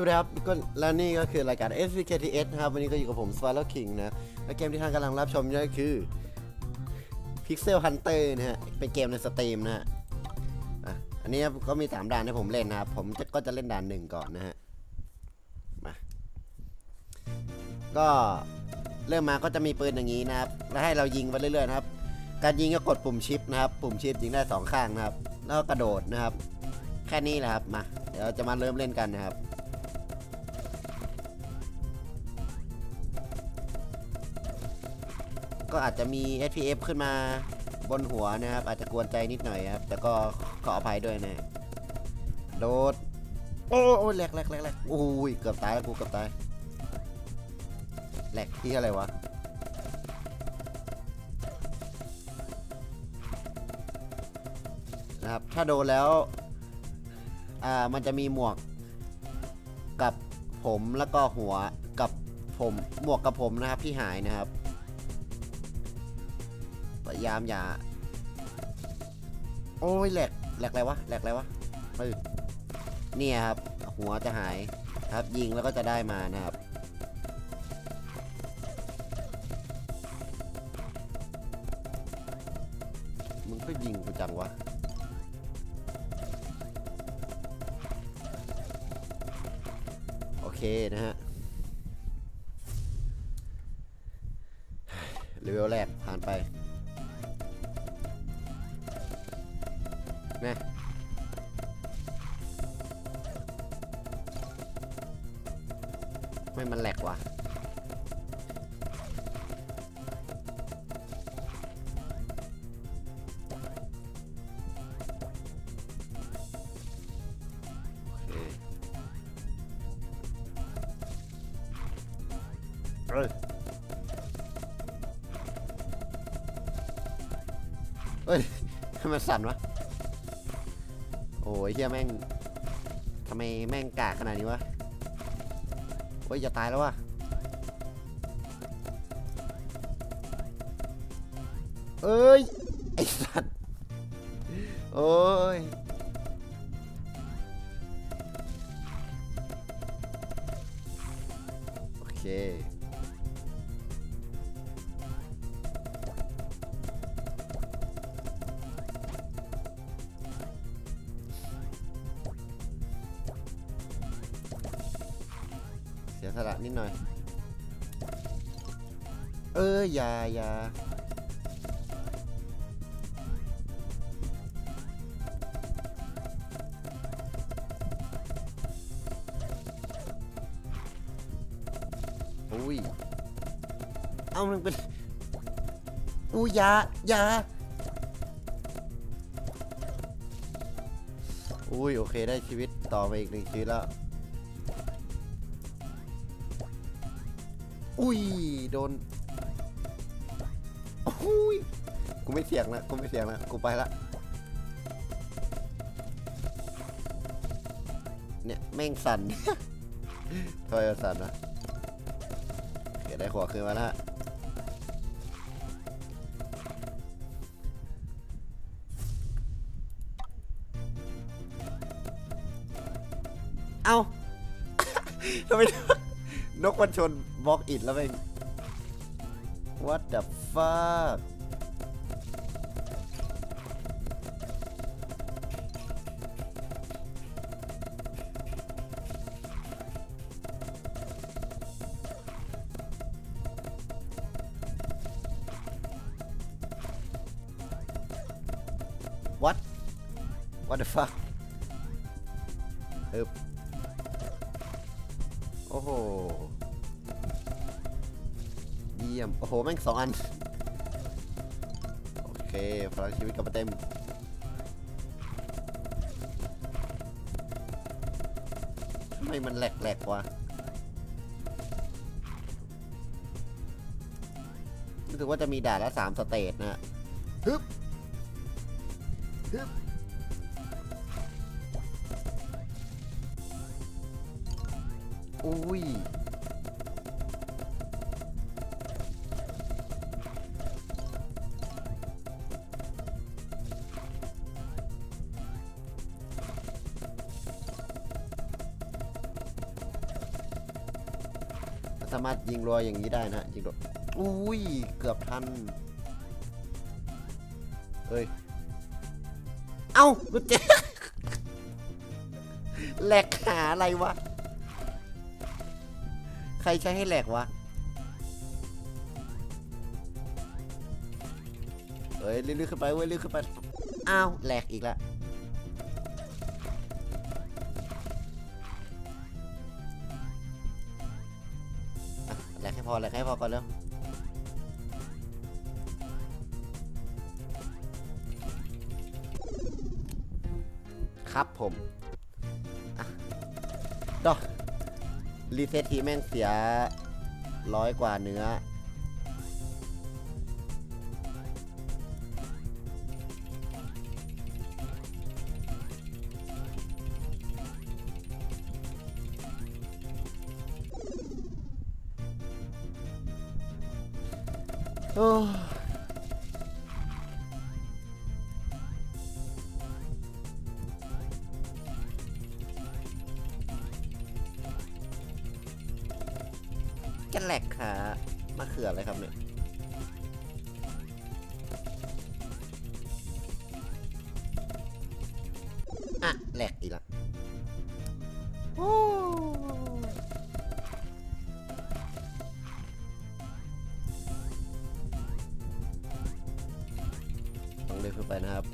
สวัสดีครับก็และนี่ก็คือรายการ SVKTS นะครับ วันนี้ก็อยู่กับผม s p a r r o w King นะ และเกมที่ท่านกำลังรับชมนี่ก็คือ Pixel Hunter นะฮะ เป็นเกมในสตรีมนะฮะอันนี้ก็มี 3 ด่านให้ผมเล่นนะครับ ผมก็จะเล่นด่านหนึ่งก่อนนะฮะ มา ก็เริ่มมาก็จะมีปืนอย่างนี้นะครับ แล้วให้เรายิงไปเรื่อยๆนะครับ การยิงก็กดปุ่มชิปนะครับ ปุ่มชิปยิงได้สองข้างนะครับ แล้วก็กระโดดนะครับ แค่นี้แหละครับ มา เดี๋ยวจะมาเริ่มเล่นกันนะครับ ก็อาจจะมี SPF ขึ้นมาบนหัวนะครับ อาจจะกวนใจนิดหน่อยครับ แต่ก็ขออภัยด้วยนะโดดโอ้โอ้แหลกแหลกแหลกแหลกอุ้ยเกือบตายแล้วกูเกือบตายแหลกที่อะไรวะนะครับถ้าโดนแล้วอ่ามันจะมีหมวกกับผมแล้วก็หัวกับผมหมวกกับผมนะครับที่หายนะครับ พยายามอย่า โอ้ยแหลกแหลกอะไรวะแหลกอะไรวะเนี่ยครับ หัวจะหายครับยิงแล้วก็จะได้มานะครับมึงก็ยิงกูจังวะโอเคนะฮะ นะไม่มันแหลกว่ะโอเคเอ้ยเอ้ยทำไมสั่นวะโอ้ยเฮียแม่งทำไมแม่งกากขนาดนี้วะโอ้ยจะตายแล้ววะเอ้ย ไอสัตว์ โอ้ย สียสละนิดหน่อย เอออย่าอย่าอุ้ย เอามันเป็นอุ้ยอยาอยาอุ้ย โอเคได้ชีวิตต่อไปอีกหนึ่งชีวิตแล้ว อุ้ย โดนอุ้ยกูไม่เสี่ยงละกูไม่เสี่ยงละกูไปละ เนี่ยแม่งสั่นทำไมมันสั่นวะเกิดได้หัวคืนมาแล้วฮะเอาทำไมนกมันชน บล็อกอิดแล้วเอง What the fuck วัด What the fuck อึบโอ้โห ยี่ยม โอ้โห แม่งสองอัน โอเคพลังชีวิตกลับมาเต็ม ทำไมมันแหลกๆวะรู้สึกว่าจะมีด่านละสามสเตจนะฮะฮึบฮึบอุ้ย สามารถยิงรัวอย่างนี้ได้นะยิงรัวอุ้ย เกือบทันเฮ้ย เอ้ากูเจ๊แหลกหาอะไรวะ ใครใช้ให้แหลกวะเฮ้ยลื่นๆขึ้นไปเว้ยลื่นขึ้นไป อ้าวแหลกอีกแล้ว พอแหลกให้พอก่อนเร็วครับผมดอกรีเซ็ตทีแม่งเสียร้อยกว่าเนื้อ โอ้จะแหลกขามะเขืออะไรครับเนี่ย อะแหลกอีกละ เดินขึ้นไปนะครับ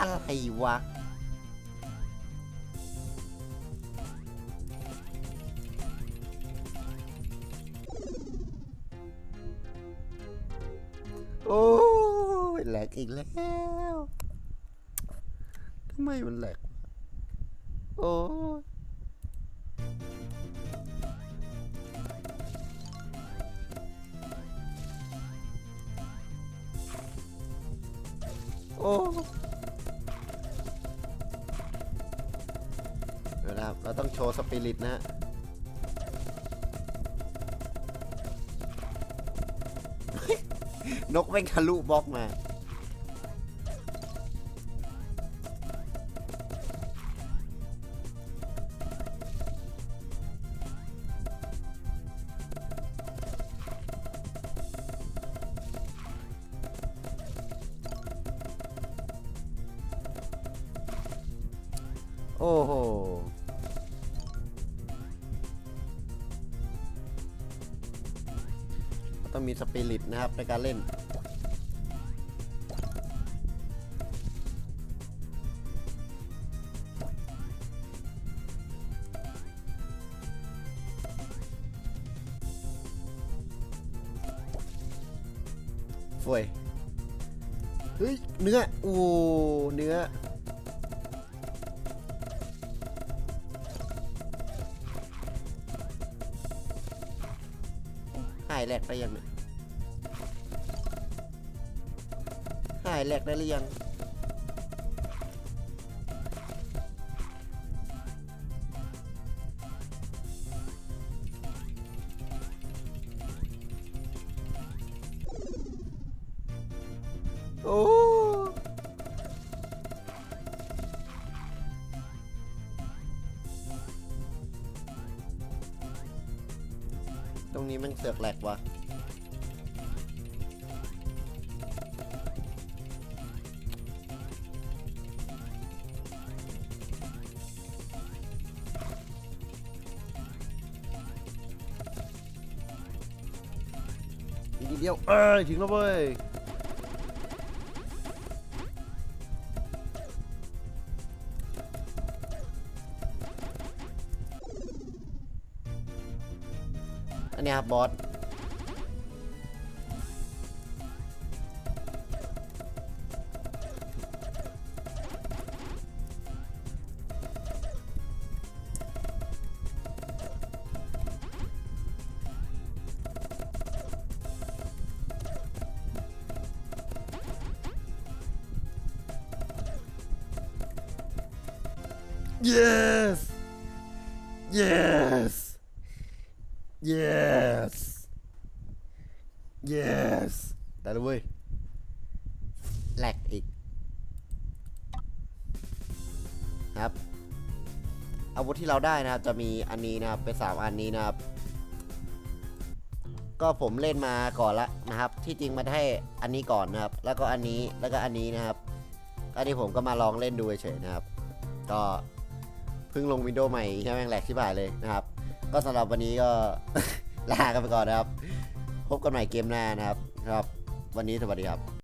อะไรวะโอ้ กอีกแล้วทำไมมันแหลกโอ้โอ้เดี๋ยวนะครับเราต้องโชว์สปิริตนะฮะนกแม่งทะลุบล็อกมา ต้องมีสปิริตนะครับในการเล่นฟวย เฮ้ย เนื้อ โอ้ เนื้อายแหลกไปยังเนี่ยหายแหลกได้หรือยัง รงนี้มันเสือกแหลกวะอีกนิดเดียว เอ้ย ถึงแล้วเว้ย อันนี้ครับบอส yes yes yes yes ได้แล้วเว้ยแหลกอีกนะครับ อาวุธที่เราได้นะครับ จะมีอันนี้นะครับ เป็นสามอันนี้นะครับ ก็ผมเล่นมาก่อนละนะครับ ที่จริงมันให้อันนี้ก่อนนะครับ แล้วก็อันนี้ แล้วก็อันนี้นะครับ อันนี้ผมก็มาลองเล่นดูเฉยๆนะครับ ก็เพิ่งลงวินโดว์ใหม่ใช่ไหมงแหลกที่บ่ายเลยนะครับ ก็สำหรับวันนี้ก็ ลากันไปก่อนนะครับ พบกันใหม่เกมหน้านะครับครับ วันนี้สวัสดีครับ